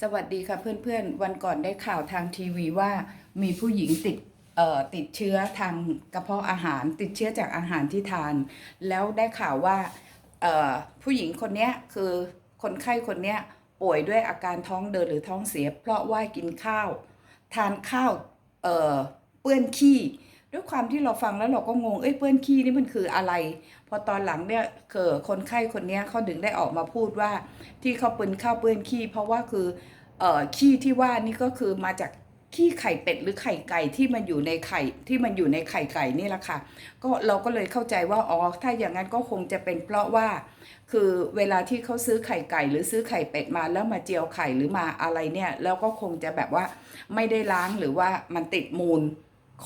สวัสดีค่ะเพื่อนๆ วันก่อนได้ข่าวทางทีวีว่ามีผู้หญิงติดเอ่อติดเชื้อทางกระเพาะอาหารติดเชื้อจากอาหารที่ทาน แล้วได้ข่าวว่าเอ่อผู้หญิงคนเนี้ยคือคนไข้คนเนี้ยป่วยด้วยอาการท้องเดินหรือท้องเสีย เพราะว่ากินข้าว ทานข้าวเอ่อเปื้อนขี้ ด้วยความที่เราฟังแล้วเราก็งง เอ้ยเปื้อนขี้นี่มันคืออะไร พอตอนหลังเนี่ยเกิดคนไข้คนนี้เขาถึงได้ออกมาพูดว่า ที่เขาเป็นข้าวเปื้อนขี้ เพราะว่าคือเอ่อขี้ที่ว่านี่ก็คือมาจากขี้ไข่เป็ดหรือไข่ไก่ที่มันอยู่ในไข่ที่มันอยู่ในไข่ไก่นี่แหละค่ะ ก็เราก็เลยเข้าใจว่าอ๋อถ้าอย่างนั้นก็คงจะเป็นเพราะว่า คือเวลาที่เขาซื้อไข่ไก่หรือซื้อไข่เป็ดมาแล้วมาเจียวไข่หรือมาอะไรเนี่ย แล้วก็คงจะแบบว่าไม่ได้ล้างหรือว่ามันติดมูล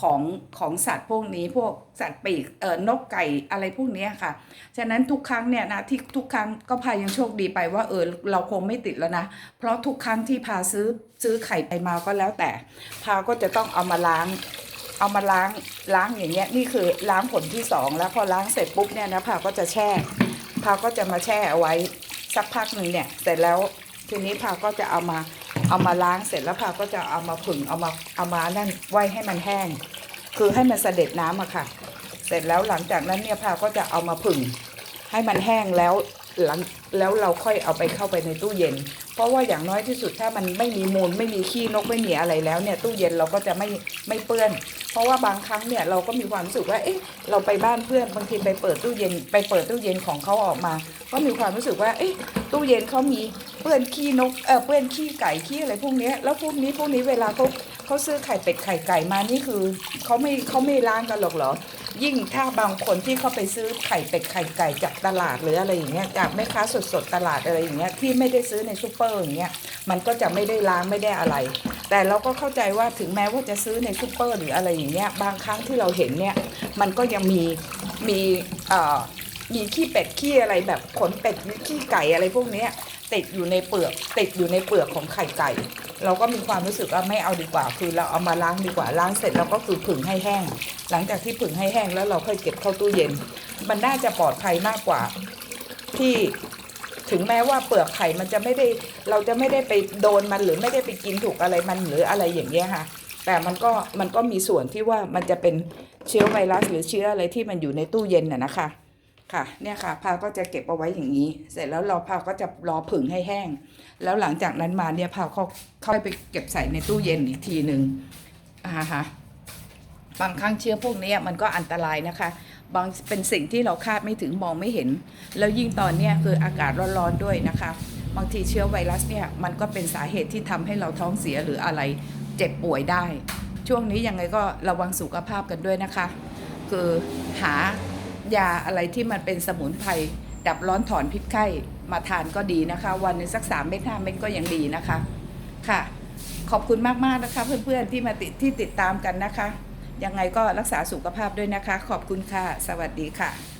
ของของสัตว์พวกนี้พวกสัตว์ปีกเอ่อนกไก่อะไรพวกนี้ค่ะ ฉะนั้นทุกครั้งเนี่ยนะที่ทุกครั้งก็พายังโชคดีไปว่าเออเราคงไม่ติดแล้วนะ เพราะทุกครั้งที่พาซื้อซื้อไข่ไปมาก็แล้วแต่ พาก็จะต้องเอามาล้างเอามาล้างล้างอย่างเงี้ยนี่คือล้างผลที่สองแล้วพอล้างเสร็จปุ๊บเนี่ยนะพาก็จะแช่ พาก็จะมาแช่เอาไว้สักพักหนึ่งเนี่ยเสร็จแล้วทีนี้พาก็จะเอามา เอามาล้างเสร็จแล้วพาก็จะเอามาผึ่งเอามาเอามานั่นไว้ให้มันแห้ง คือให้มันเสด็จน้ำอะค่ะ เสร็จแล้วหลังจากนั้นเนี่ยพาก็จะเอามาผึ่งให้มันแห้งแล้วหลังแล้วเราค่อยเอาไปเข้าไปในตู้เย็น เพราะว่าอย่างน้อยที่สุดถ้ามันไม่มีมูลไม่มีขี้นกไม่มีอะไรแล้วเนี่ยตู้เย็นเราก็จะไม่ไม่เปื้อน เพราะว่าบางครั้งเนี่ยเราก็มีความรู้สึกว่า เอ๊ะ เราไปบ้านเพื่อนบางทีไปเปิดตู้เย็น ไปเปิดตู้เย็นของเขาออกมา ก็มีความรู้สึกว่า เอ๊ะ ตู้เย็นเขามีเปื้อนขี้นก เออเปื้อนขี้ไก่ขี้อะไรพวกนี้ แล้วพวกนี้พวกนี้เวลาเขาเขาซื้อไข่เป็ดไข่ไก่มา นี่คือเขาไม่เขาไม่ล้างกันหรอกเหรอ ยิ่งถ้าบางคนที่เขาไปซื้อไข่เป็ดไข่ไก่จากตลาดหรืออะไรอย่างเงี้ย จากแม่ค้าสดๆตลาดอะไรอย่างเงี้ย ที่ไม่ได้ซื้อในซูเปอร์อย่างเงี้ย มันก็จะไม่ได้ล้างไม่ได้อะไร แต่เราก็เข้าใจว่าถึงแม้ว่าจะซื้อในซูเปอร์หรืออะไรอย่างเงี้ยบางครั้งที่เราเห็นเนี่ยมันก็ยังมีมีเอ่อมีขี้เป็ดขี้อะไรแบบขนเป็ดขี้ไก่อะไรพวกเนี้ยติดอยู่ในเปลือกติดอยู่ในเปลือกของไข่ไก่ เราก็มีความรู้สึกว่าไม่เอาดีกว่า คือเราเอามาล้างดีกว่าล้างเสร็จเราก็คือผึ่งให้แห้ง หลังจากที่ผึ่งให้แห้งแล้วเราค่อยเก็บเข้าตู้เย็น มันน่าจะปลอดภัยมากกว่าที่ ถึงแม้ว่าเปลือกไข่มันจะไม่ได้เราจะไม่ได้ไปโดนมันหรือไม่ได้ไปกินถูกอะไรมันหรืออะไรอย่างเงี้ยค่ะ แต่มันก็มันก็มีส่วนที่ว่ามันจะเป็นเชื้อไวรัสหรือเชื้ออะไรที่มันอยู่ในตู้เย็นน่ะนะคะ ค่ะ เนี่ยค่ะพาก็จะเก็บเอาไว้อย่างนี้ เสร็จแล้วเราพาก็จะรอผึ่งให้แห้ง แล้วหลังจากนั้นมาเนี่ยพาเขาเข้าไปเก็บใส่ในตู้เย็นอีกทีหนึ่งอ่าฮะบางครั้งเชื้อพวกนี้มันก็อันตรายนะคะ บางเป็นสิ่งที่เราคาดไม่ถึงมองไม่เห็น แล้วยิ่งตอนนี้คืออากาศร้อนๆด้วยนะคะ บางทีเชื้อไวรัสเนี่ยมันก็เป็นสาเหตุที่ทำให้เราท้องเสียหรืออะไรเจ็บป่วยได้ ช่วงนี้ยังไงก็ระวังสุขภาพกันด้วยนะคะ คือหายาอะไรที่มันเป็นสมุนไพรดับร้อนถอนพิษไข้มาทานก็ดีนะคะ วันนึงสักสามเม็ดห้าเม็ดก็ยังดีนะคะค่ะ ขอบคุณมากๆนะคะ เพื่อนๆที่มาติดที่ติดตามกันนะคะ ยังไงก็รักษาสุขภาพด้วยนะคะ ขอบคุณค่ะ สวัสดีค่ะ